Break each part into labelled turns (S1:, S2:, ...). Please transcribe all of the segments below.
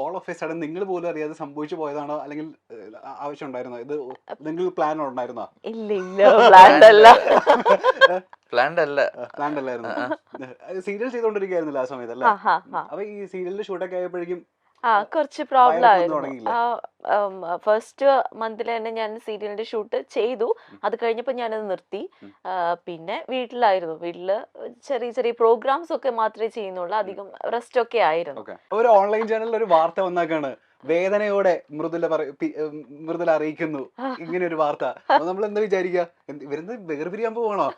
S1: All of A sudden നിങ്ങൾ പോലും അറിയാതെ സംഭവിച്ചു പോയതാണോ? അല്ലെങ്കിൽ ആവശ്യം ഉണ്ടായിരുന്നോ? ഇത് നിങ്ങൾ പ്ലാൻ ഉണ്ടായിരുന്നോ?
S2: ഇല്ല ഇല്ല പ്ലാൻ അല്ല.
S3: പ്ലാൻഡ് അല്ല.
S1: പ്ലാൻ അല്ലായിരുന്നു. സീരിയൽ ചെയ്തോണ്ടിരിക്കുന്നില്ല ആ സമയത്ത് അല്ലേ. അപ്പൊ ഈ സീരിയലിന്റെ ഷൂട്ടൊക്കെ ആയപ്പോഴേക്കും
S2: ആ കുറച്ച് പ്രോബ്ലം ആയിരുന്നു? ഫസ്റ്റ് മന്തിൽ തന്നെ ഞാൻ സീരിയലിന്റെ ഷൂട്ട് ചെയ്തു. അത് കഴിഞ്ഞപ്പോൾ ഞാനത് നിർത്തി. പിന്നെ വീട്ടിലായിരുന്നു. വീട്ടിൽ ചെറിയ ചെറിയ പ്രോഗ്രാംസ് ഒക്കെ മാത്രമേ ചെയ്യുന്നുള്ളൂ. അധികം റെസ്റ്റ് ഒക്കെ ആയിരുന്നു.
S1: ഒരു ഓൺലൈൻ ചാനലിൽ ഒരു വാർത്ത വന്നാക്കാണ്. വേദനയോടെ മൃദുല പറ മൃദുല അറിയിക്കുന്നു. ഇങ്ങനെ ഒരു വാർത്ത. അപ്പൊ നമ്മൾ എന്താ വിചാരിക്കുക ഇവരെന്ത് വേർപിരിയാൻ പോവാണോ.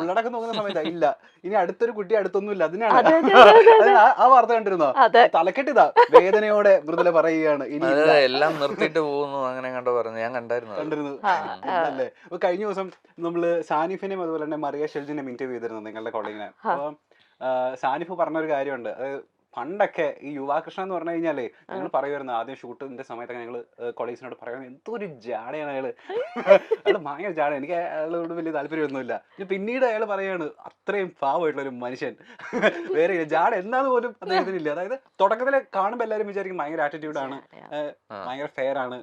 S1: ഉള്ളടക്കം നോക്കുന്ന സമയത്ത് ഇല്ല. ഇനി അടുത്തൊരു കുട്ടി അടുത്തൊന്നും ഇല്ല അതിനാണ്.
S2: അതെ, അതെ, അതെ, അതെ.
S1: അത്. ആ- വാർത്ത കണ്ടിരുന്നോ? തലക്കെട്ടിതാ. വേദനയോടെ മൃദുല പറയുകയാണ്. ഇനി
S3: എല്ലാം നിർത്തിയിട്ട് പോകുന്നു അങ്ങനെ കണ്ടോ പറഞ്ഞു. ഞാൻ കണ്ടായിരുന്നു.
S1: കണ്ടിരുന്നു. അല്ലേ അപ്പൊ കഴിഞ്ഞ ദിവസം നമ്മൾ സാനിഫിനെയും അതുപോലെ തന്നെ മറിയ ഷെൽജിനെയും ഇന്റർവ്യൂ ചെയ്തിരുന്നു നിങ്ങളുടെ കോളേജിനെ. അപ്പൊ സാനിഫ് പറഞ്ഞൊരു കാര്യമുണ്ട്. അതായത് പണ്ടൊക്കെ ഈ യുവാകൃഷ്ണ എന്ന് പറഞ്ഞു കഴിഞ്ഞാൽ ഞങ്ങൾ പറയുമായിരുന്നു ആദ്യം ഷൂട്ടിന്റെ സമയത്തൊക്കെ ഞങ്ങൾ കോളേജിനോട് പറയുന്നത് എന്തോ ഒരു ജാടയാണ് അയാൾ. അയാൾ ഭയങ്കര ജാട എനിക്ക് അയാളോട് വലിയ താല്പര്യമൊന്നുമില്ല. പിന്നെ പിന്നീട് അയാൾ പറയാണ് അത്രയും പാവമായിട്ടുള്ള ഒരു മനുഷ്യൻ. വേറെ ഇല്ല. ജാട എന്താന്ന് പോലും അദ്ദേഹത്തിന് ഇല്ല അതായത് തുടക്കത്തിൽ കാണുമ്പോൾ എല്ലാവരും വിചാരിക്കും ഭയങ്കര
S3: ആറ്റിറ്റ്യൂഡാണ്.
S1: ഭയങ്കര ഫെയർ ആണ്.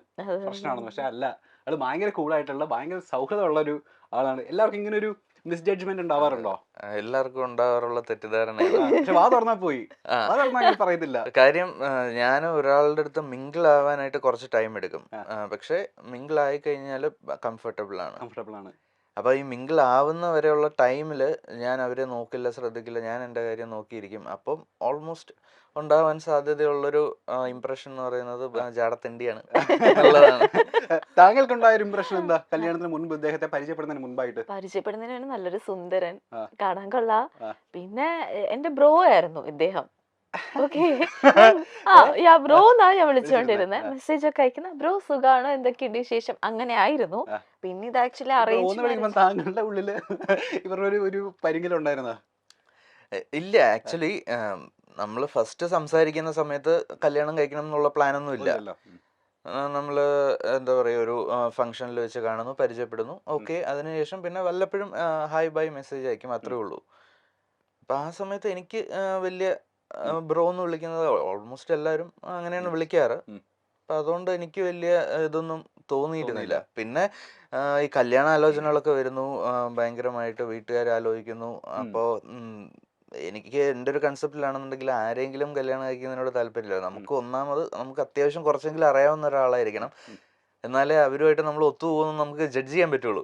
S1: പ്രശ്നമാണെന്ന്. പക്ഷെ അല്ല അയാൾ ഭയങ്കര കൂളായിട്ടുള്ള ഭയങ്കര സൗഹൃദമുള്ള ഒരു ആളാണ്. എല്ലാവർക്കും ഇങ്ങനെ ഒരു മിസ്ജഡ്ജ്മെന്റ് ഉണ്ടാവാറുണ്ടോ?
S3: എല്ലാവർക്കും ഉണ്ടാവാറുള്ള തെറ്റിദ്ധാരണ
S1: പക്ഷെ വാ തുറന്നാ പോയി. പറയത്തില്ല.
S3: കാര്യം ഞാൻ ഒരാളുടെ അടുത്ത് മിങ്കിൾ ആവാനായിട്ട് കുറച്ച് ടൈം എടുക്കും. പക്ഷെ മിങ്കിൾ ആയി കഴിഞ്ഞാൽ കംഫർട്ടബിൾ ആണ്
S1: കംഫർട്ടബിൾ ആണ്
S3: അപ്പൊ ഈ മിങ്കിൾ ആവുന്ന വരെയുള്ള ടൈമിൽ ഞാൻ അവരെ നോക്കില്ല ശ്രദ്ധിക്കില്ല ഞാൻ എന്റെ കാര്യം നോക്കിയിരിക്കും. അപ്പം ഓൾമോസ്റ്റ് ഉണ്ടാവാൻ സാധ്യതയുള്ളൊരു ഇംപ്രഷൻ എന്ന് പറയുന്നത് ജാടത്തിണ്ടിയാണ്. എന്നുള്ളതാണ്.
S1: താങ്കൾക്കുണ്ടായ ഒരു ഇംപ്രഷൻ എന്താ? കല്യാണത്തിന് മുൻപ് ഇദ്ദേഹത്തെ പരിചയപ്പെടുന്നതിന് മുൻപായിട്ട്
S2: പരിചയപ്പെടുന്നതിനാണ് നല്ലൊരു സുന്ദരൻ. കാണാൻ കൊള്ളാം. പിന്നെ എന്റെ ബ്രോ ആയിരുന്നു ഇദ്ദേഹം. യാ ബ്രോ എന്നാണ് ഞാൻ വിളിച്ചുകൊണ്ടിരുന്നത് മെസ്സേജ് ഒക്കെ അയക്കുന്ന ബ്രോ സുഖാണ്? എന്തൊക്കെയുണ്ട് വിശേഷം? അങ്ങനെ ആയിരുന്നു. പിന്നെ ഇത് ആക്ച്വലി
S1: അറിയിച്ചു താങ്കളുടെ ഉള്ളിൽ ഇവരുടെ ഒരു ഒരു പരിങ്ങലുണ്ടായിരുന്ന
S3: ഇല്ല ആക്ച്വലി നമ്മൾ ഫസ്റ്റ് സംസാരിക്കുന്ന സമയത്ത് കല്യാണം കഴിക്കണം എന്നുള്ള പ്ലാനൊന്നും ഇല്ല. നമ്മൾ എന്താ പറയുക ഒരു ഫംഗ്ഷനിൽ വെച്ച് കാണുന്നു പരിചയപ്പെടുന്നു. ഓക്കെ അതിനുശേഷം പിന്നെ വല്ലപ്പോഴും ഹായ് ബൈ മെസ്സേജ് അയക്കും അത്രേ ഉള്ളൂ. അപ്പം ആ സമയത്ത് എനിക്ക് വലിയ ബ്രോ എന്ന് വിളിക്കുന്നത് ഓൾമോസ്റ്റ് എല്ലാവരും അങ്ങനെയാണ് വിളിക്കാറ്. അപ്പം അതുകൊണ്ട് എനിക്ക് വലിയ ഇതൊന്നും തോന്നിയിരുന്നില്ല പിന്നെ ഈ കല്യാണ ആലോചനകളൊക്കെ വരുന്നു. ഭയങ്കരമായിട്ട് വീട്ടുകാർ ആലോചിക്കുന്നു. അപ്പോൾ എനിക്ക് എന്റെ ഒരു കൺസെപ്റ്റിലാണെന്നുണ്ടെങ്കിൽ ആരെങ്കിലും കല്യാണം കഴിക്കുന്നതിനോട് താല്പര്യമില്ല. നമുക്ക് ഒന്നാമത് നമുക്ക് അത്യാവശ്യം കുറച്ചെങ്കിലും അറിയാവുന്ന ഒരാളായിരിക്കണം. എന്നാലേ അവരുമായിട്ട് നമ്മൾ ഒത്തുപോകുന്നു നമുക്ക് ജഡ്ജ് ചെയ്യാൻ പറ്റുള്ളൂ.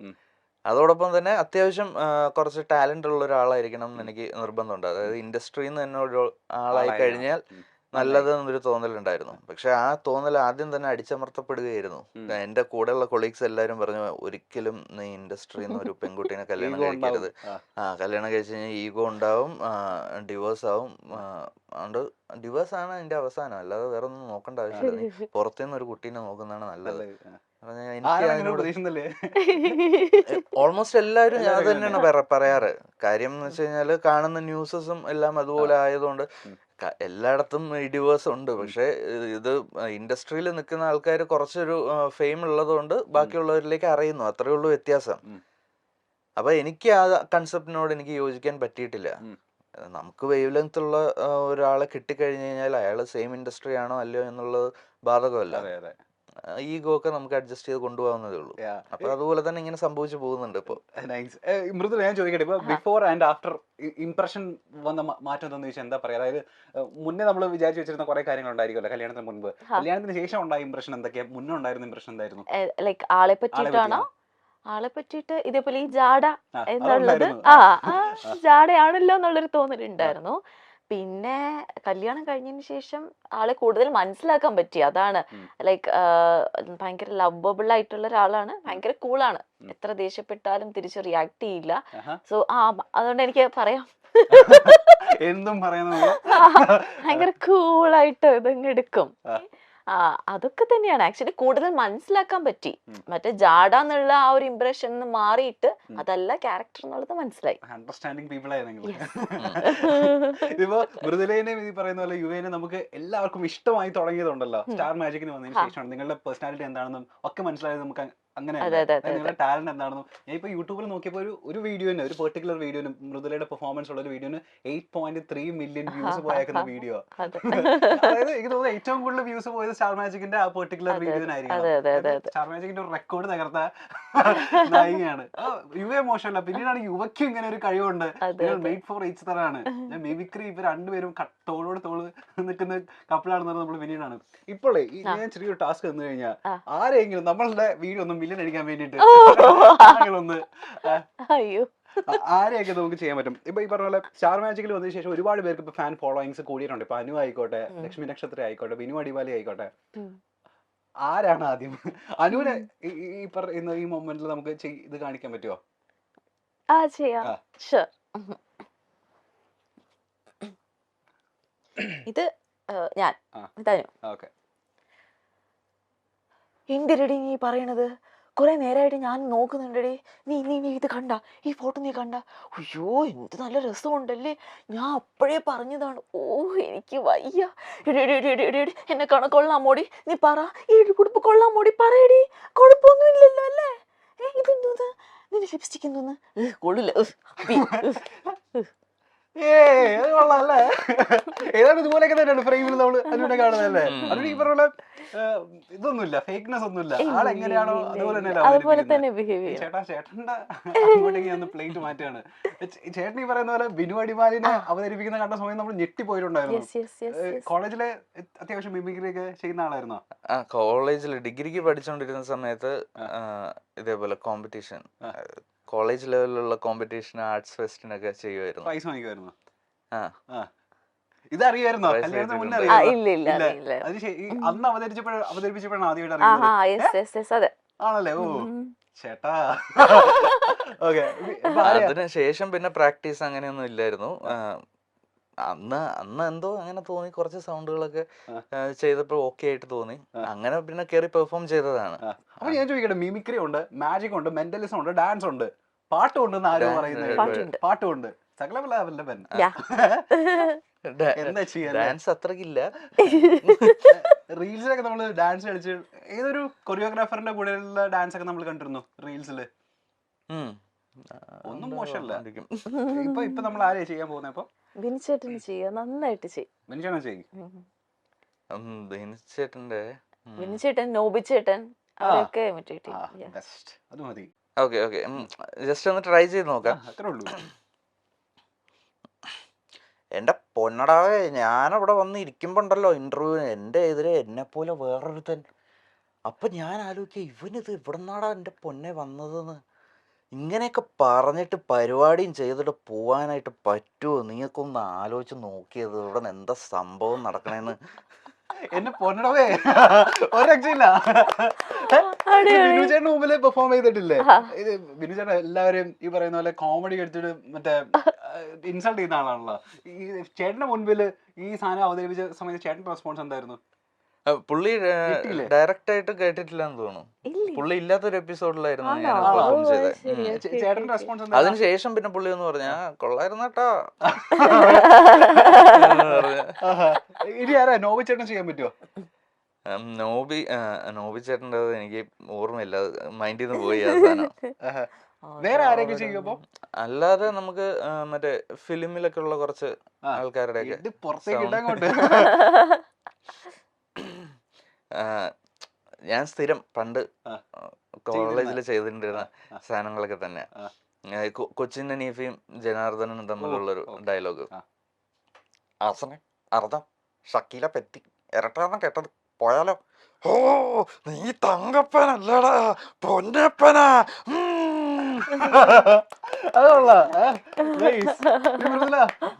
S3: അതോടൊപ്പം തന്നെ അത്യാവശ്യം കുറച്ച് ടാലന്റ് ഉള്ള ഒരാളായിരിക്കണം എന്ന് എനിക്ക് നിർബന്ധമുണ്ട്. അതായത് ഇൻഡസ്ട്രിയിൽ നിന്ന് തന്നെ ഒരു ആളായി കഴിഞ്ഞാൽ
S1: ഉം.
S3: നല്ലത് എന്നൊരു തോന്നലുണ്ടായിരുന്നു. പക്ഷെ ആ തോന്നൽ ആദ്യം തന്നെ അടിച്ചമർത്തപ്പെടുകയായിരുന്നു. എന്റെ കൂടെയുള്ള കൊളീഗ്സ് എല്ലാവരും പറഞ്ഞു ഒരിക്കലും നീ ഇൻഡസ്ട്രിയിൽ നിന്ന് ഒരു പെൺകുട്ടീനെ കല്യാണം കഴിക്കരുത്.
S1: ആ.
S3: ആ കല്യാണം കഴിച്ച് കഴിഞ്ഞാൽ ഈഗോ ഉണ്ടാവും ഡിവോഴ്സ് ആവും. അതുകൊണ്ട് ഡിവോഴ്സ് ആണ് അതിന്റെ അവസാനം. അല്ലാതെ വേറെ ഒന്നും നോക്കേണ്ട ആവശ്യമില്ല. നീ പുറത്തുനിന്ന് ഒരു കുട്ടീനെ നോക്കുന്നതാണ് നല്ലത്. ഓൾമോസ്റ്റ് എല്ലാരും
S1: ഞാൻ
S3: തന്നെയാണ് പറ- പറയാറ്. കാര്യം എന്ന് വെച്ച് കഴിഞ്ഞാൽ കാണുന്ന ന്യൂസസും എല്ലാം അതുപോലെ ആയതുകൊണ്ട് എല്ലായിടത്തും ഇഡിവേഴ്സ് ഉണ്ട്. പക്ഷെ ഇത് ഇൻഡസ്ട്രിയിൽ നിൽക്കുന്ന ആൾക്കാർ കുറച്ചൊരു ഫെയിം ഉള്ളതുകൊണ്ട് ബാക്കിയുള്ളവരിലേക്ക് അറിയുന്നു. അത്രേ ഉള്ളൂ വ്യത്യാസം. അപ്പൊ എനിക്ക് ആ കൺസെപ്റ്റിനോട് എനിക്ക് യോജിക്കാൻ പറ്റിയിട്ടില്ല. നമുക്ക് വേവ് ലെങ്ത് ഉള്ള ഒരാളെ കിട്ടിക്കഴിഞ്ഞു കഴിഞ്ഞാൽ അയാൾ സെയിം ഇൻഡസ്ട്രി ആണോ അല്ലയോ എന്നുള്ളത് ബാധകമല്ല. ഈഗോ ഒക്കെ നമുക്ക് അഡ്ജസ്റ്റ് ചെയ്ത് കൊണ്ടുപോകാവുന്നതേ ഉള്ളൂ. അപ്പൊ അതുപോലെ തന്നെ ഇങ്ങനെ സംഭവിച്ചു പോകുന്നുണ്ട് ഇപ്പൊ.
S1: നൈസ് മൃദുല ഞാൻ ചോദിക്കട്ടെ ഇപ്പൊ ബിഫോർ ആൻഡ് ആഫ്റ്റർ ഇംപ്രഷൻ വന്ന മാറ്റം എന്താന്ന് ചോദിച്ചാൽ എന്താ പറയാ? അതായത് മുന്നേ നമ്മൾ വിചാരിച്ചു വെച്ചിരുന്ന കുറെ കാര്യങ്ങൾ ഉണ്ടായിരിക്കുമല്ലോ കല്യാണത്തിന് മുൻപ്. കല്യാണത്തിന് ശേഷം ഉണ്ടായ ഇംപ്രഷൻ എന്തൊക്കെയാ? മുന്നേ ഉണ്ടായിരുന്ന ഇംപ്രഷൻ എന്തായിരുന്നു?
S2: ലൈക്ക് ആളെ പറ്റിയിട്ടാണോ? ആളെ പറ്റിയിട്ട് ഇതേപോലെ ഈ
S1: ജാഡ
S2: എന്നുള്ളത് ആ ജാഡയാണല്ലോ എന്നുള്ളൊരു തോന്നലുണ്ടായിരുന്നു. പിന്നെ കല്യാണം കഴിഞ്ഞതിന് ശേഷം ആളെ കൂടുതൽ മനസ്സിലാക്കാൻ പറ്റി. അതാണ്. ലൈക്ക് ഭയങ്കര ലവബിൾ ആയിട്ടുള്ള ഒരാളാണ്. ഭയങ്കര കൂളാണ് എത്ര ദേഷ്യപ്പെട്ടാലും തിരിച്ച് റിയാക്ട് ചെയ്യില്ല. സോ ആ അതുകൊണ്ട് എനിക്ക് പറയാം.
S1: എന്തും
S2: ഭയങ്കര കൂളായിട്ട് ഇതങ്ങ് എടുക്കും. അതൊക്കെ തന്നെയാണ് ആക്ച്വലി കൂടുതൽ മനസ്സിലാക്കാൻ പറ്റി. മറ്റേ ജാഡ എന്നുള്ള ആ ഒരു ഇംപ്രഷൻ മാറിയിട്ട് അതല്ല ക്യാരക്ടർ എന്നുള്ളത് മനസ്സിലായി
S1: അണ്ടർസ്റ്റാൻഡിങ് പീപ്പിൾ ആയി നിങ്ങൾ. ഇതിപ്പോ മൃദുലേനെയും ഈ പറയുന്ന പോലെ യുവേനെ നമുക്ക് എല്ലാവർക്കും ഇഷ്ടമായി തുടങ്ങിയതുണ്ടല്ലോ. സ്റ്റാർ മാജിക്കിന് വന്നതിന്. ശേഷമാണ് നിങ്ങളുടെ പേഴ്സണാലിറ്റി എന്താണെന്നും ഒക്കെ മനസ്സിലായത് നമുക്ക് അങ്ങനെ നിങ്ങളുടെ ടാലന്റ് എന്താണെന്നും. ഞാൻ ഇപ്പൊ യൂട്യൂബിൽ നോക്കിയപ്പോൾ ഒരു ഒരു വീഡിയോന് ഒരു പെർട്ടിക്കുലർ വീഡിയോന് മൃദുലയുടെ പെർഫോമൻസ് ഉള്ള ഒരു വീഡിയോന് eight point three million views പോയേക്കുന്ന video
S2: അതെ.
S1: അതായത് എനിക്ക് തോന്നുന്നു ഏറ്റവും കൂടുതൽ വ്യൂസ് പോയത് സ്റ്റാർ മാജിക്കിന്റെ ആ പെർട്ടിക്കുലർ വീഡിയോനായിരിക്കും. സ്റ്റാർ മാജിക്കിന്റെ ഒരു റെക്കോർഡ് തകർത്ത നായികയാണ്. യുവ മോശമല്ല. പിന്നീടാണ് യുവയ്ക്കും ഇങ്ങനെ ഒരു കഴിവുണ്ട്. മെയ്ഡ് ഫോർ ഈച്ച് തറാണ് മിമിക്രി ഇവർ രണ്ടുപേരും തോളോട് തോൾ നിൽക്കുന്ന കപ്പിളാണെന്ന് നമ്മൾ പിന്നീടാണ്. ഇപ്പോഴേ ഈ. ഞാൻ ചെറിയൊരു ടാസ്ക് തന്നു കഴിഞ്ഞാൽ ആരെങ്കിലും നമ്മളുടെ വീഡിയോ ഒന്ന് മില്യൺ അടിക്കാൻ വേണ്ടിട്ട്. ഒന്ന്
S2: അയ്യോ.
S1: ആരെയൊക്കെ നമുക്ക് ചെയ്യാൻ പറ്റും? ഇപ്പൊ ഈ പറഞ്ഞ പോലെ സ്റ്റാർ മാജിക്കിൽ വന്നതിന് ശേഷം ഒരുപാട് പേർക്ക് ഇപ്പൊ ഫാൻ ഫോളോയിങ്സ് കൂടിയിട്ടുണ്ട്. ഇപ്പൊ അനു ആയിക്കോട്ടെ ലക്ഷ്മി നക്ഷത്ര ആയിക്കോട്ടെ ബിനു അടിവാലി ആയിക്കോട്ടെ. ആരാണ് ആദ്യം? അനുവിനെ ഈ- പറയുന്ന ഈ മൊമെന്റിൽ നമുക്ക് ഇത് കാണിക്കാൻ പറ്റുമോ
S2: ആ ചെയ്യാം. ഇത് ഞാൻ.
S1: ഇന്ത്യ
S2: തനു
S1: ഓക്കെ.
S2: എന്തിരടി നീ പറയണത്? കുറെ നേരമായിട്ട് ഞാൻ നോക്കുന്നുണ്ടടി. നീ നീ നീ ഇത് കണ്ട? ഈ ഫോട്ടോ നീ കണ്ട? അയ്യോ എന്ത് നല്ല രസമുണ്ടല്ലേ? ഞാൻ അപ്പോഴേ പറഞ്ഞതാണ്. ഓ എനിക്ക് വയ്യ. എടി, എന്നെ കണ കൊള്ളാം മോടി നീ പറ. ഈ ഉടുപ്പ് കൊള്ളാമോടി. പറയടി. കുഴപ്പമൊന്നും ഇല്ലല്ലോ അല്ലേ? ഏ ഇതെന്തോന്ന് നിന്റെ ലിപ്സ്റ്റിക് എന്തോന്ന് കൊള്ളില്ല.
S1: അത് കൊള്ളാല്ലേ ഏതാണ്ട് ഇതുപോലെയൊക്കെ തന്നെയാണ് ഫ്രെയിമിൽ നമ്മൾ അതിലൂടെ
S3: കാണുന്നല്ലേ.
S1: അനുവിന് ഈ പറഞ്ഞ ഇതൊന്നുമില്ല ഫേക്ക്നെസ് ഒന്നുമില്ല. ആൾ എങ്ങനെയാണോ അതുപോലെ. തന്നെ ചേട്ടാ ചേട്ടന്റെ അങ്ങോട്ടേക്ക് ഞാൻ പ്ലേറ്റ് മാറ്റുകയാണ്. ചേട്ടൻ ഈ പറയുന്ന പോലെ ബിനു അടിമാലിനെ അവതരിപ്പിക്കുന്ന കണ്ട സമയം നമ്മൾ ഞെട്ടിപ്പോയിട്ടുണ്ടായിരുന്നു കോളേജിലെ അത്യാവശ്യം മിമിക്രി ഒക്കെ ചെയ്യുന്ന ആളായിരുന്നോ?
S3: ആ കോളേജിൽ ഡിഗ്രിക്ക് പഠിച്ചുകൊണ്ടിരുന്ന സമയത്ത് ഇതേപോലെ കോമ്പറ്റീഷൻ. കോളേജ് ലെവലിലുള്ള കോമ്പറ്റീഷൻ ആർട്സ് ഫെസ്റ്റിനൊക്കെ ചെയ്യുമായിരുന്നു
S1: പൈസ വാങ്ങിക്കുമായിരുന്നു
S3: ആ. ഇത്
S1: കല്യാണത്തിന് മുന്നേ. അത് അന്ന് അവതരിച്ചപ്പോഴ അവതരിപ്പിച്ചപ്പോഴാണ് ആദ്യമായിട്ട്
S2: ആഹാ
S1: അറിയുന്നത്. ആണല്ലേ? ഓ ചേട്ടാ. ഓക്കെ
S3: അതിന് ശേഷം പിന്നെ പ്രാക്ടീസ് അങ്ങനെയൊന്നും ഇല്ലായിരുന്നു. അന്ന് അന്ന് എന്തോ അങ്ങനെ തോന്നി കുറച്ച് സൗണ്ടുകളൊക്കെ. ചെയ്തപ്പോൾ ഓക്കെ ആയിട്ട് തോന്നി. അങ്ങനെ പിന്നെ കയറി പെർഫോം ചെയ്തതാണ്.
S1: അപ്പൊ ഞാൻ ചോദിക്കട്ടെ മിമിക്രി ഉണ്ട് മാജിക് ഉണ്ട് മെന്റലിസം ഉണ്ട് ഡാൻസ് ഉണ്ട്. പാട്ടും ആരോ പറയുന്നത്
S2: പാട്ടുണ്ട്.
S1: എന്താ ചെയ്യാ
S3: ഡാൻസ് അത്രക്കില്ല.
S1: റീൽസിലൊക്കെ നമ്മൾ ഡാൻസ് കളിച്ച് ഏതൊരു കൊറിയോഗ്രാഫറിന്റെ കൂടെയുള്ള ഡാൻസ് ഒക്കെ നമ്മൾ കണ്ടിരുന്നു
S3: റീൽസിൽ?
S1: ഒന്നും മോശമല്ല. ഇപ്പൊ ഇപ്പൊ നമ്മൾ ആരെയാ ചെയ്യാൻ പോകുന്നത് അപ്പൊ?
S2: ബിനിച്ചേട്ടന് ചെയ്യുക നന്നായിട്ട് ചെയ്യും
S1: ചെയ്യും.
S2: ഉം.
S3: ഉം, ബിനിച്ചേട്ടന്റെ
S2: ബിനിച്ചേട്ടൻ നോബിച്ചേട്ടൻ അവരൊക്കെ imitate ചെയ്യും.
S1: ബെസ്റ്റ് അത് മതി.
S3: Okay okay. ജസ്റ്റ് ഒന്ന് ട്രൈ ചെയ്ത് നോക്കാം.
S1: അത്രേ ഉള്ളൂ.
S3: എന്റെ പൊന്നടാവേ ഞാനവിടെ വന്ന് ഇരിക്കുമ്പോണ്ടല്ലോ ഇന്റർവ്യൂവിന് എന്റെ എതിരെ എന്നെ പോലെ വേറൊരുത്തൻ. അപ്പൊ ഞാൻ ആലോചിക്കുക ഇവനിത് ഇവിടുന്നാടാ എന്റെ പൊന്നെ വന്നതെന്ന്. ഇങ്ങനെയൊക്കെ പറഞ്ഞിട്ട് പരിപാടിയും ചെയ്തിട്ട് പോവാനായിട്ട് പറ്റുമോ നീയൊക്കെ ആലോചിച്ച് നോക്കിയത് ഇവിടെ എന്താ സംഭവം നടക്കണേന്ന്.
S1: എന്നെ പൊന്നടവേ. ഒരു രക്ഷയില്ല. ബിനു ചേട്ടന് മുമ്പിൽ പെർഫോം ചെയ്തിട്ടില്ലേ. ഇത് ബിനു ചേട്ടൻ എല്ലാവരും ഈ പറയുന്ന പോലെ കോമഡി എടുത്തിട്ട് മറ്റേ ഇൻസൾട്ട് ചെയ്യുന്ന ആളാണല്ലോ. ഈ ചേട്ടന്റെ മുൻപിൽ ഈ സാധനം അവതരിപ്പിച്ച സമയത്ത് ചേട്ടന്റെ റെസ്പോൺസ് എന്തായിരുന്നു?
S3: പുള്ളി ഡയറക്റ്റ് ആയിട്ട് കേട്ടിട്ടില്ലെന്ന് തോന്നുന്നു.
S2: ഇല്ല.
S3: പുള്ളി ഇല്ലാത്തൊരു എപ്പിസോഡിലായിരുന്നു ഞാൻ പെർഫോം ചെയ്തത് അതിനുശേഷം പിന്നെ പുള്ളി എന്ന് പറഞ്ഞ കൊള്ളായിരുന്നു കേട്ടോ
S1: ആഹാ. ഇനി ആരാ? നോബി ചേട്ടൻ ചെയ്യാൻ പറ്റുമോ
S3: നോബി നോബി ചേട്ടന്റെ എനിക്ക് ഓർമ്മയില്ല. മൈൻഡിൽ നിന്ന് പോയി
S1: വേറെ
S3: അല്ലാതെ നമുക്ക് മറ്റേ ഫിലിമിലൊക്കെ ഉള്ള കുറച്ച്. ആൾക്കാരുടെ
S1: പുറത്തേക്ക്
S3: ഞാൻ സ്ഥിരം പണ്ട് കോളേജിൽ ചെയ്തിട്ടുണ്ടിരുന്ന. സാധനങ്ങളൊക്കെ തന്നെ. കൊച്ചിൻ അനീഫയും ജനാർദ്ദനും തമ്മിലുള്ളൊരു
S1: ഒരു
S3: ഡയലോഗ്. ആസനെ അർദ്ധം ഷക്കീല പറ്റി ഇരട്ടാന്ന് കേട്ടത് പോയാലോ? ഓ നീ തങ്കപ്പനല്ലടാ പൊന്നപ്പനാ. ഉം.